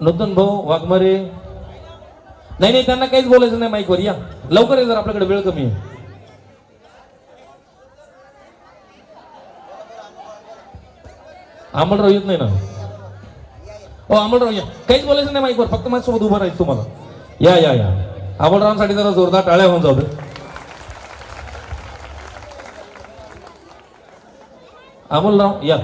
नूतन भाऊ वाघमारे. नाही नाही त्यांना काहीच बोलायचं नाही माईकवर. या. लवकर ये जर आपल्याकडे वेळ कमी आहे. अमलराव येत नाही ना? हो अमलराव या. काहीच बोलायचं नाही माईकवर. फक्त माझ्यासोबत उभं राहायचं तुम्हाला. या या या. अमलरावांसाठी जरा जोरदार टाळ्या होऊन जाऊ दे. अमोलराव या.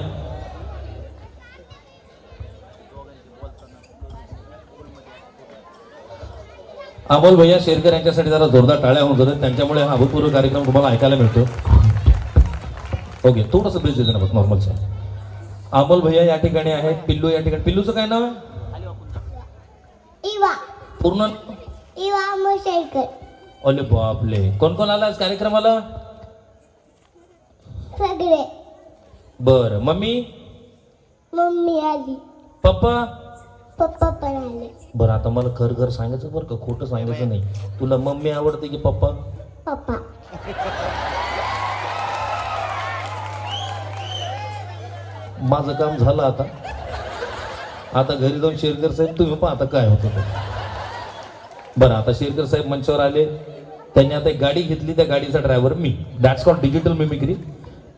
अमोल भैया शेरकर यांच्यासाठी जरा जोरदार टाळ्या होऊन जातात. त्यांच्यामुळे हा अभूतपूर्व कार्यक्रम तुम्हाला ऐकायला मिळतो. ओके थोडंसं ब्रिज देते ना बस नॉर्मल सर अमोल भैया या ठिकाणी आहेत पिल्लू या ठिकाणी. पिल्लूचं काय नाव आहे? इवा. पूर्ण? ओले बापले कोण कोण आला आज कार्यक्रमाला? बर. मम्मी? मम्मी आली. पप्पा? पप्पा पण आले बरं आता मला खर खर सांगायचं बरं का? खोटं सांगायचं नाही. तुला मम्मी आवडते की पप्पा? पप्पा. माझं काम झालं आता. आता घरी जाऊन शेरकर साहेब तुम्ही पण आता काय होतं ते. बरं आता शेरकर साहेब मंचावर आले. त्यांनी आता एक गाडी घेतली त्या गाडीचा driver me. That's call digital mimicry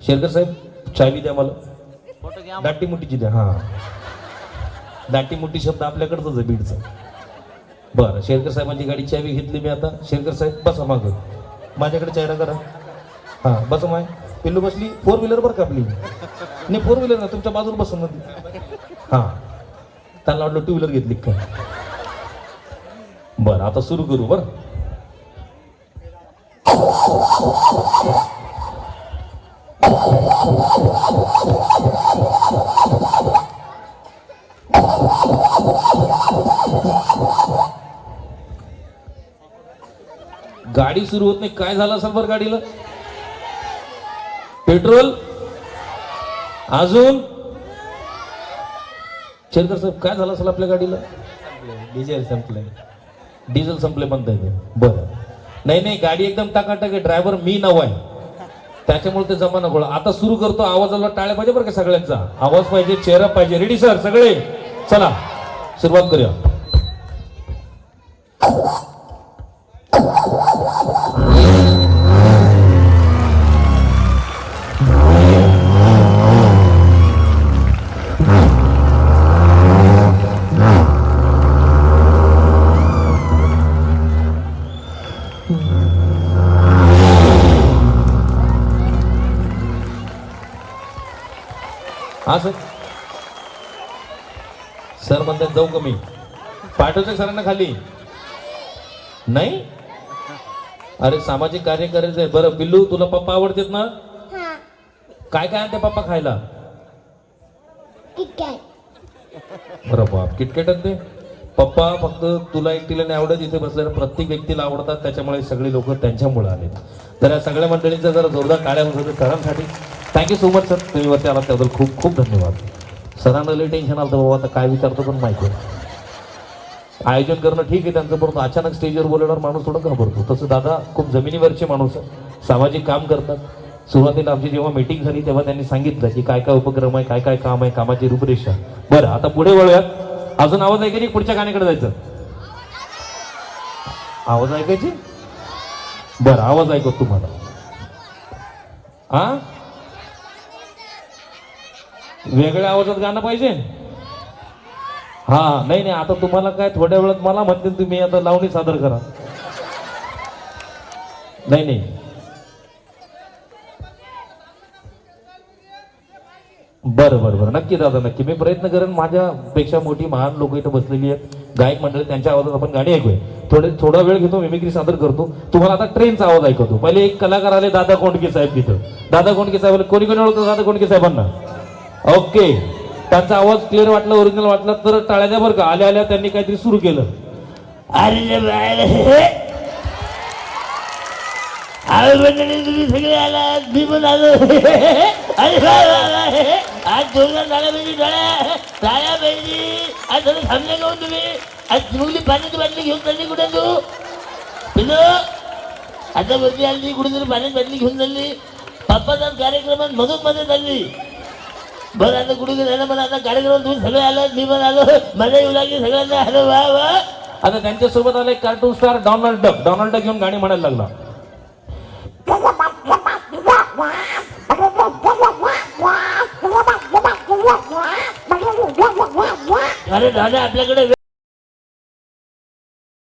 Sherkar साहेब चावी द्या मला. दाटी मुठीची द्या हां. दाटी मोठी शब्द आपल्याकडचंच आहे बीडचा. बरं शेरकर साहेबांची गाडी चावी घेतली मी आता. शेरकर साहेब बसा मागं. माझ्याकडे चेहरा करा. हां बसा माय पिल्लू बसली फोर व्हीलर बरं का आपली? नाही फोर व्हीलर ना तुमच्या बाजूला बसून ना हां. त्यांना वाटलं टू व्हीलर घेतली का? काय बरं आता सुरू करू बरं. गाडी सुरू होत नाही. काय झालं असेल बरं गाडीला? पेट्रोल? अजून? शेरकर साहेब काय झालं असेल आपल्या गाडीला? डिझेल संपलंय. डिझेल संपले म्हणता येते बरं. नाही नाही गाडी एकदम टाकाटाक ड्रायव्हर मी नवा आहे. त्याच्यामुळे ते जमा नको आता सुरू करतो. आवाजाला टाळ्या पाहिजे बरं का सगळ्यांचा? आवाज पाहिजे चेहरा पाहिजे. रेडी सर सगळे? चला सुरुवात करूया. हा सर म्हणतात जाऊ कमी पाठवते सरांना खाली. नाही? अरे सामाजिक कार्य करायचं आहे. बरं पिल्लू तुला पप्पा आवडतात ना? काय काय आणते पप्पा खायला? बरं बाप किटकेट ते पप्पा फक्त तुला एकटीला नाही आवडत. इथे बसलेल्या प्रत्येक व्यक्तीला आवडतात. त्याच्यामुळे सगळे लोक त्यांच्यामुळे आले तर या सगळ्या मंडळींचा जरा जोरदार टाळ्या सरांसाठी. Thank you so much sir तुम्ही वरती आलात त्याबद्दल खूप खूप धन्यवाद. सरांना लई टेन्शन आलं बाबा आता काय विचारतो पण माहिती आयोजन करणं ठीक आहे त्यांचं परंतु अचानक स्टेजवर बोलवणार माणूस थोडं घाबरतो. तसं दादा खूप जमिनीवरचे माणूस सामाजिक काम करतात. सुरुवातीला आमची जेव्हा मीटिंग झाली तेव्हा त्यांनी सांगितलं की काय काय उपक्रम आहे काय काय काम आहे कामाची रूपरेषा. बरं आता पुढे वळूयात. अजून आवाज ऐकायची पुढच्या गाण्याकडे जायचं. आवाज ऐकायची? बरं आवाज ऐकतो तुम्हाला. हा वेगळ्या आवाजात गाणं पाहिजे? हा नाही नाही आता तुम्हाला काय थोड्या वेळात मला म्हणते तुम्ही आता लावणी सादर करा. नाही नाही. बरं बरं बरं. नक्की दादा नक्की. मी प्रयत्न करेन माझ्यापेक्षा मोठी महान लोक इथं बसलेली आहेत. गायक मंडळी त्यांच्या आवाजात आपण गाणी ऐकूया. थोडे थोडा वेळ घेतो मिमिक्री सादर करतो. तुम्हाला आता ट्रेनचा आवाज ऐकवतो. पहिले एक कलाकार आले दादा कोंडके साहेब तिथं. दादा कोंडके साहेब कोणी कोणी ओळखतो दादा कोंडके साहेबांना? ओके. त्यांचा आवाज क्लिअर वाटला ओरिजिनल वाटला तर टाळ्या द्या बरं का आल्या आल्या त्यांनी काहीतरी सुरू केलं. अरे बाळा, अरे मंडळी तुम्ही सगळे आलात मी पण आलो. अरे वा, वा, वा. आज जोरदार टाळ्या पाहिजे टाळ्या. टाळ्या पाहिजे आज थोडं थांबले का हो तुम्ही? आज मुली पाण्याची बाटली घेऊन चालली कुठे तू? पिलो आता वरती आली कुठेतरी पाण्याची बाटली घेऊन चालली. पप्पाचा कार्यक्रमात मधून मध्ये चालली बरं आता कुठे गेलं पण आता कार्यक्रम तुम्ही सगळे आलात मी पण आलो मजा येऊ लागली सगळ्यांना. अरे वा वा. आता त्यांच्यासोबत आले cartoon star Donald Duck Donald Duck घेऊन गाणी म्हणायला लागला. अरे दादा आपल्याकडे